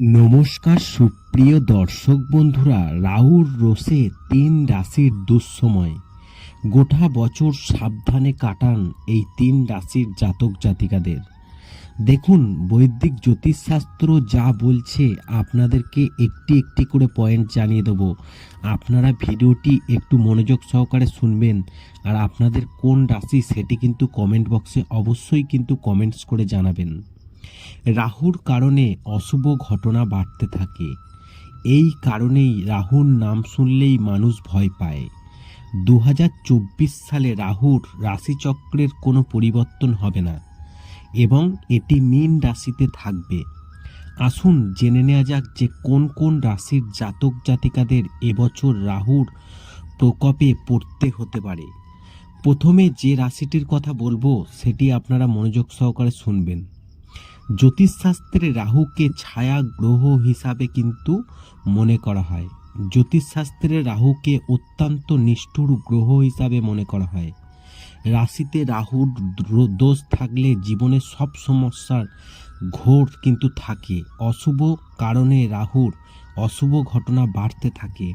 নমস্কার, সুপ্রিয় দর্শক বন্ধুরা, রাহুর রোসে তিন রাশির দুঃসময়। গোটা বছর সাবধানে কাটান এই তিন রাশির জাতক জাতিকাদের। দেখুন, বৈদিক জ্যোতিষশাস্ত্র যা বলছে, আপনাদেরকে একটি একটি করে পয়েন্ট জানিয়ে দেব। আপনারা ভিডিওটি একটু মনোযোগ সহকারে শুনবেন, আর আপনাদের কোন রাশি সেটি কিন্তু কমেন্ট বক্সে অবশ্যই কিন্তু কমেন্টস করে জানাবেন। রাহুর কারণে অশুভ ঘটনা বাড়তে থাকে। এই কারণেই রাহুর নাম শুনলেই মানুষ ভয় পায়। দু হাজার চব্বিশ সালে রাহুর রাশিচক্রের কোনো পরিবর্তন হবে না এবং এটি মীন রাশিতে থাকবে। আসুন জেনে নেওয়া যাক যে কোন কোন রাশির জাতক জাতিকাদের এবছর রাহুর প্রকোপে পড়তে হতে পারে। প্রথমে যে রাশিটির কথা বলব, সেটি আপনারা মনোযোগ সহকারে শুনবেন। জ্যোতিষশাস্ত্রে রাহুকে ছায়া গ্রহ হিসাবে কিন্তু মনে করা হয়। জ্যোতিষশাস্ত্রে রাহুকে অত্যন্ত নিষ্ঠুর গ্রহ হিসাবে মনে করা হয়। রাশিতে রাহুর দোষ থাকলে জীবনে সব সমস্যার ঘোর কিন্তু থাকে। অশুভ কারণে রাহুর অশুভ ঘটনা বাড়তে থাকে।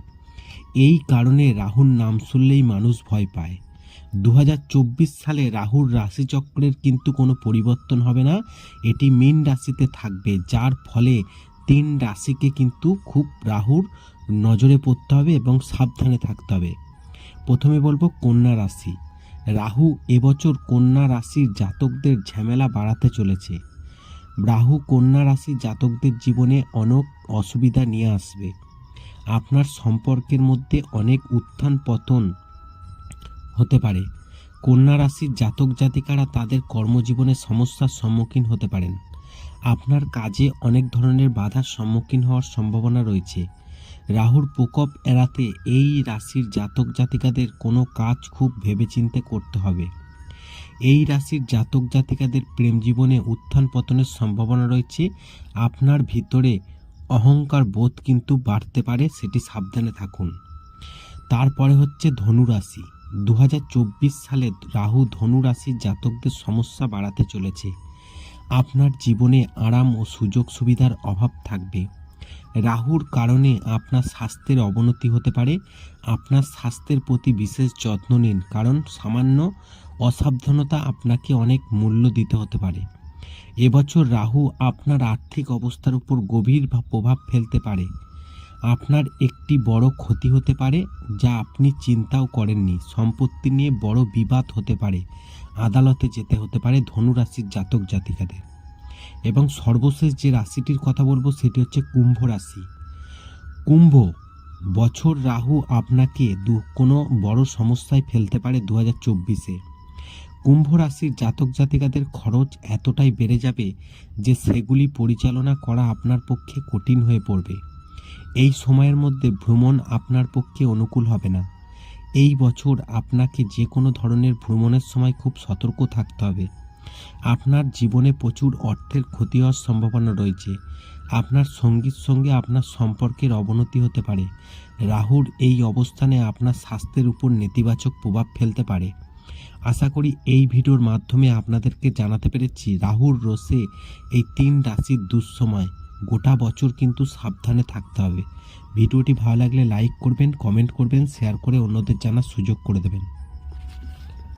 এই কারণে রাহুর নাম শুনলেই মানুষ ভয় পায়। দু হাজার চব্বিশ সালে রাহুর রাশিচক্রের কিন্তু কোনো পরিবর্তন হবে না। এটি মীন রাশিতে থাকবে, যার ফলে তিন রাশিকে কিন্তু খুব রাহুর নজরে পড়তে হবে এবং সাবধানে থাকতে হবে। প্রথমে বলব কন্যা রাশি। রাহু এবছর কন্যা রাশির জাতকদের ঝামেলা বাড়াতে চলেছে। রাহু কন্যা রাশির জাতকদের জীবনে অনেক অসুবিধা নিয়ে আসবে। আপনার সম্পর্কের মধ্যে অনেক উত্থান পতন হতে পারে। কন্যা রাশির জাতক জাতিকারা তাদের কর্মজীবনে সমস্যার সম্মুখীন হতে পারেন। আপনার কাজে অনেক ধরনের বাধার সম্মুখীন হওয়ার সম্ভাবনা রয়েছে। রাহুর প্রকোপ এড়াতে এই রাশির জাতক জাতিকাদের কোনো কাজ খুব ভেবেচিন্তে করতে হবে। এই রাশির জাতক জাতিকাদের প্রেম জীবনে উত্থান পতনের সম্ভাবনা রয়েছে। আপনার ভিতরে অহংকার বোধ কিন্তু বাড়তে পারে, সেটি সাবধানে থাকুন। তারপরে হচ্ছে ধনু রাশি দু হাজার চব্বিশ সালে রাহু ধনু রাশির জাতকদের সমস্যা বাড়াতে চলেছে। আপনার জীবনে আরাম ও সুযোগ সুবিধার অভাব থাকবে। রাহুর কারণে আপনার স্বাস্থ্যের অবনতি হতে পারে। আপনার স্বাস্থ্যের প্রতি বিশেষ যত্ন নিন, কারণ সামান্য অসাবধানতা আপনাকে অনেক মূল্য দিতে হতে পারে। এবছর রাহু আপনার আর্থিক অবস্থার উপর গভীর প্রভাব ফেলতে পারে। আপনার একটি বড় ক্ষতি হতে পারে যা আপনি চিন্তাও করেননি। সম্পত্তি নিয়ে বড় বিবাদ হতে পারে। আদালতে যেতে হতে পারে ধনুরাশির জাতক জাতিকাদের। এবং সর্বশেষ যে রাশিটির কথা বলব সেটি হচ্ছে কুম্ভ রাশি। কুম্ভ, বছর রাহু আপনাকে দু, কোনো বড় সমস্যায় ফেলতে পারে দু হাজার চব্বিশে। কুম্ভ রাশির জাতক জাতিকাদের খরচ এতটাই বেড়ে যাবে যে সেগুলি পরিচালনা করা আপনার পক্ষে কঠিন হয়ে পড়বে। এই সময়ের মধ্যে ভ্রমণ আপনার পক্ষে অনুকূল হবে না। এই বছর আপনাকে যে কোনো ধরনের ভ্রমণের সময় খুব সতর্ক থাকতে হবে। আপনার জীবনে প্রচুর অর্থের ক্ষতি হওয়ার সম্ভাবনা রয়েছে। আপনার সঙ্গীর সঙ্গে আপনার সম্পর্কের অবনতি হতে পারে। রাহুর এই অবস্থানে আপনার স্বাস্থ্যের উপর নেতিবাচক প্রভাব ফেলতে পারে। আশা করি এই ভিডিওর মাধ্যমে আপনাদেরকে জানাতে পেরেছি রাহুর রোসে এই তিন রাশির দুঃসময়। গোটা বছর কিন্তু সাবধানে থাকতে হবে। ভিডিওটি ভালো লাগলে লাইক করবেন কমেন্ট করবেন শেয়ার করে অন্যদের জানার সুযোগ করে দেবেন।